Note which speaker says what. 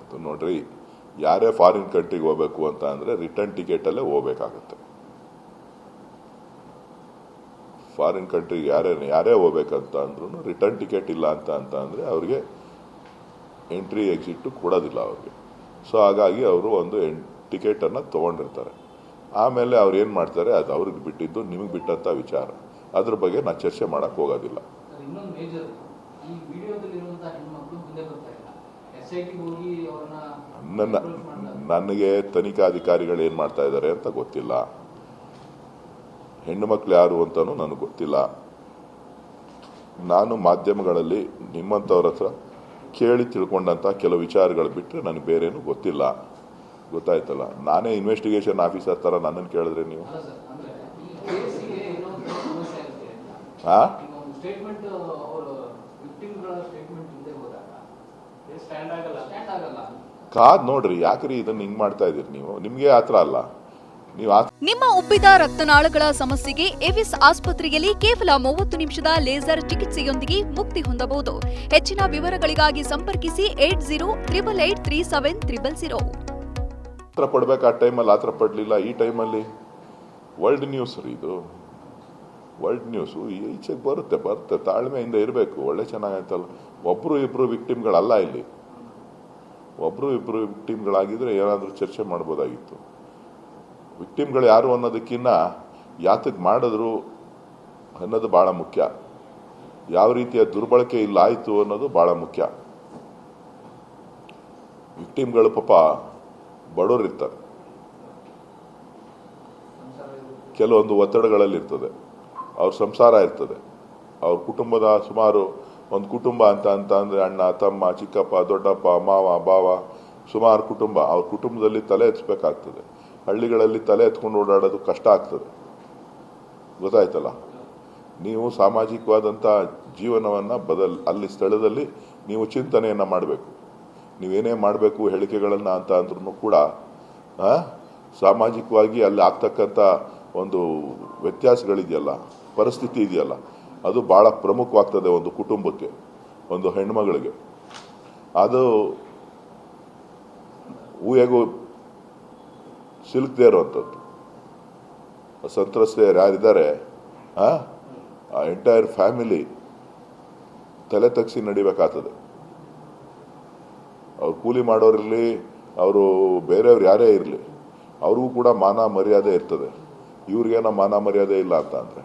Speaker 1: ಅದು ನೋಡ್ರಿ ಯಾರೇ ಫಾರಿನ್ ಕಂಟ್ರಿಗೆ ಹೋಗ್ಬೇಕು ಅಂತ ಅಂದರೆ ರಿಟರ್ನ್ ಟಿಕೆಟಲ್ಲೇ ಹೋಗ್ಬೇಕಾಗತ್ತೆ. ಫಾರಿನ್ ಕಂಟ್ರಿಗೆ ಯಾರೇ ಯಾರೇ ಹೋಗ್ಬೇಕಂತ ಅಂದ್ರೂ ರಿಟರ್ನ್ ಟಿಕೆಟ್ ಇಲ್ಲ ಅಂತ ಅಂತ ಅಂದರೆ ಅವ್ರಿಗೆ ಎಂಟ್ರಿ ಎಕ್ಸಿಟ್ಟು ಕೊಡೋದಿಲ್ಲ ಅವ್ರಿಗೆ. ಸೊ ಹಾಗಾಗಿ ಅವರು ಒಂದು ಎನ್ ಟಿಕೆಟನ್ನು ತೊಗೊಂಡಿರ್ತಾರೆ. ಆಮೇಲೆ ಅವ್ರು ಏನು ಮಾಡ್ತಾರೆ ಅದು ಅವ್ರಿಗೆ ಬಿಟ್ಟಿದ್ದು ನಿಮಗೆ ಬಿಟ್ಟಂಥ ವಿಚಾರ. ಅದ್ರ ಬಗ್ಗೆ ನಾನು ಚರ್ಚೆ ಮಾಡೋಕ್ಕೆ ಹೋಗೋದಿಲ್ಲ.
Speaker 2: ಈ ವಿಡಿಯೋದಲ್ಲಿರುವಂತಹ ಹೆಣ್ಮಕ್ಳು ಮುಂದೆ ಬರ್ತಾ ಇಲ್ಲ. ಎಸ್ ಐ ಟಿ ಹೋಗಿ ಅವ್ರನ್ನ
Speaker 1: ನನ್ನ
Speaker 2: ನನಗೆ ತನಿಖಾ
Speaker 1: ನನಗೆ ತನಿಖಾಧಿಕಾರಿಗಳು ಏನು ಮಾಡ್ತಾ ಇದ್ದಾರೆ ಅಂತ ಗೊತ್ತಿಲ್ಲ. ಹೆಣ್ಣು ಮಕ್ಕಳು ಯಾರು ಅಂತಲೂ ನನಗೆ ಗೊತ್ತಿಲ್ಲ. ನಾನು ಮಾಧ್ಯಮಗಳಲ್ಲಿ ನಿಮ್ಮಂಥವ್ರ ಹತ್ರ ಕೇಳಿ ತಿಳ್ಕೊಂಡಂಥ ಕೆಲವು ವಿಚಾರಗಳು ಬಿಟ್ಟರೆ ನನಗೆ ಬೇರೇನು ಗೊತ್ತಿಲ್ಲ. ಗೊತ್ತಾಯ್ತಲ್ಲ? ನಾನೇ ಇನ್ವೆಸ್ಟಿಗೇಷನ್ ಆಫೀಸರ್ ಥರ ನನ್ನನ್ನು ಕೇಳಿದ್ರೆ ನೀವು?
Speaker 2: ಅಲ್ಲ ವಿಕ್ಟಿಮ್ಗಳ ಸ್ಟೇಟ್ಮೆಂಟ್ ಹಿಂದೆ ಹೋದಾಗ ಸ್ಟ್ಯಾಂಡ್ ಆಗಲ್ಲ. ಸ್ಟ್ಯಾಂಡ್ ಆಗಲ್ಲ.
Speaker 1: ಕಾದ್ ನೋಡ್ರಿ ಯಾಕ್ರಿ ಇದನ್ನ ಹಿಂಗ್ ಮಾಡ್ತಾ ಇದೀರಿ ನೀವು? ನಿಮ್ಗೆ ಆತ್ರ ಅಲ್ಲ. ನೀವು
Speaker 3: ನಿಮ್ಮ ಉಬ್ಬಿದ ರಕ್ತನಾಳಗಳ ಸಮಸ್ಯೆಗೆ ಎವಿಸ್ ಆಸ್ಪತ್ರೆಯಲ್ಲಿ ಕೇವಲ ಮೂವತ್ತು ನಿಮಿಷದ ಲೇಸರ್ ಚಿಕಿತ್ಸೆಯೊಂದಿಗೆ ಮುಕ್ತಿ ಹೊಂದಬಹುದು. ಹೆಚ್ಚಿನ ವಿವರಗಳಿಗಾಗಿ ಸಂಪರ್ಕಿಸಿ eight zero triple eight three seven triple zero.
Speaker 1: ಹತ್ರ ಪಡ್ಬೇಕು? ಆ ಟೈಮಲ್ಲಿ ಆತರ ಪಡ್ಲಿಲ್ಲ ಪಡಲಿಲ್ಲ? ಈ ಟೈಮಲ್ಲಿ ವರ್ಲ್ಡ್ ನ್ಯೂಸ್ ರೀ ಇದು. ವರ್ಲ್ಡ್ ನ್ಯೂಸು ಈಚೆಗೆ ಬರುತ್ತೆ ಬರುತ್ತೆ, ತಾಳ್ಮೆಯಿಂದ ಇರಬೇಕು, ಒಳ್ಳೆ ಚೆನ್ನಾಗಾಯ್ತಲ್ಲ ಒಬ್ಬರು ಇಬ್ಬರು ವಿಕ್ಟಿಮ್ಗಳಲ್ಲ ಇಲ್ಲಿ. ಒಬ್ಬರು ಇಬ್ಬರು ವಿಕ್ಟಿಮ್ಗಳಾಗಿದ್ದರೆ ಏನಾದರೂ ಚರ್ಚೆ ಮಾಡ್ಬೋದಾಗಿತ್ತು. ವಿಕ್ಟಿಮ್ಗಳು ಯಾರು ಅನ್ನೋದಕ್ಕಿಂತ ಯಾತಕ್ಕೆ ಮಾಡಿದ್ರು ಅನ್ನೋದು ಭಾಳ ಮುಖ್ಯ. ಯಾವ ರೀತಿಯ ದುರ್ಬಳಕೆ ಇಲ್ಲ ಆಯಿತು ಅನ್ನೋದು ಭಾಳ ಮುಖ್ಯ. ವಿಕ್ಟಿಮ್ಗಳು ಪಾಪ ಬಡವರು ಇರ್ತಾರೆ. ಕೆಲವೊಂದು ಒತ್ತಡಗಳಲ್ಲಿ ಇರ್ತದೆ ಅವ್ರ ಸಂಸಾರ ಇರ್ತದೆ. ಅವ್ರ ಕುಟುಂಬದ ಸುಮಾರು ಒಂದು ಕುಟುಂಬ ಅಂತ ಅಂತ ಅಂದರೆ ಅಣ್ಣ, ತಮ್ಮ, ಚಿಕ್ಕಪ್ಪ, ದೊಡ್ಡಪ್ಪ, ಮಾವ, ಬಾವ, ಸುಮಾರು ಕುಟುಂಬ. ಅವ್ರ ಕುಟುಂಬದಲ್ಲಿ ತಲೆ ಎತ್ಬೇಕಾಗ್ತದೆ ಹಳ್ಳಿಗಳಲ್ಲಿ ತಲೆ ಎತ್ಕೊಂಡು ಓಡಾಡೋದು ಕಷ್ಟ ಆಗ್ತದೆ. ಗೊತ್ತಾಯ್ತಲ್ಲ? ನೀವು ಸಾಮಾಜಿಕವಾದಂಥ ಜೀವನವನ್ನು ಬದಲ್, ಅಲ್ಲಿ ಸ್ಥಳದಲ್ಲಿ ನೀವು ಚಿಂತನೆಯನ್ನು ಮಾಡಬೇಕು. ನೀವೇನೇ ಮಾಡಬೇಕು ಹೇಳಿಕೆಗಳನ್ನು ಅಂತ ಅಂದ್ರೂ ಕೂಡ ಸಾಮಾಜಿಕವಾಗಿ ಅಲ್ಲಿ ಆಗ್ತಕ್ಕಂಥ ಒಂದು ವ್ಯತ್ಯಾಸಗಳಿದೆಯಲ್ಲ? ಪರಿಸ್ಥಿತಿ ಇದೆಯಲ್ಲ, ಅದು ಭಾಳ ಪ್ರಮುಖವಾಗ್ತದೆ ಒಂದು ಕುಟುಂಬಕ್ಕೆ, ಒಂದು ಹೆಣ್ಮಗಳಿಗೆ. ಅದು ಊಹೆಗೂ ಸಿಲುಕದೇ ಇರುವಂಥದ್ದು. ಸಂತ್ರಸ್ತೆಯರು ಯಾರಿದ್ದಾರೆ, ಆ ಎಂಟೈರ್ ಫ್ಯಾಮಿಲಿ ತಲೆ ತಗ್ಸಿ ನಡಿಬೇಕಾಗ್ತದೆ. ಅವ್ರು ಕೂಲಿ ಮಾಡೋರಿರಲಿ ಅವರು ಬೇರೆಯವ್ರು ಯಾರೇ ಇರಲಿ, ಅವ್ರಿಗೂ ಕೂಡ ಮಾನ ಮರ್ಯಾದೆ ಇರ್ತದೆ. ಇವ್ರಿಗೇನೋ ಮಾನ ಮರ್ಯಾದೆ ಇಲ್ಲ ಅಂತ ಅಂದರೆ.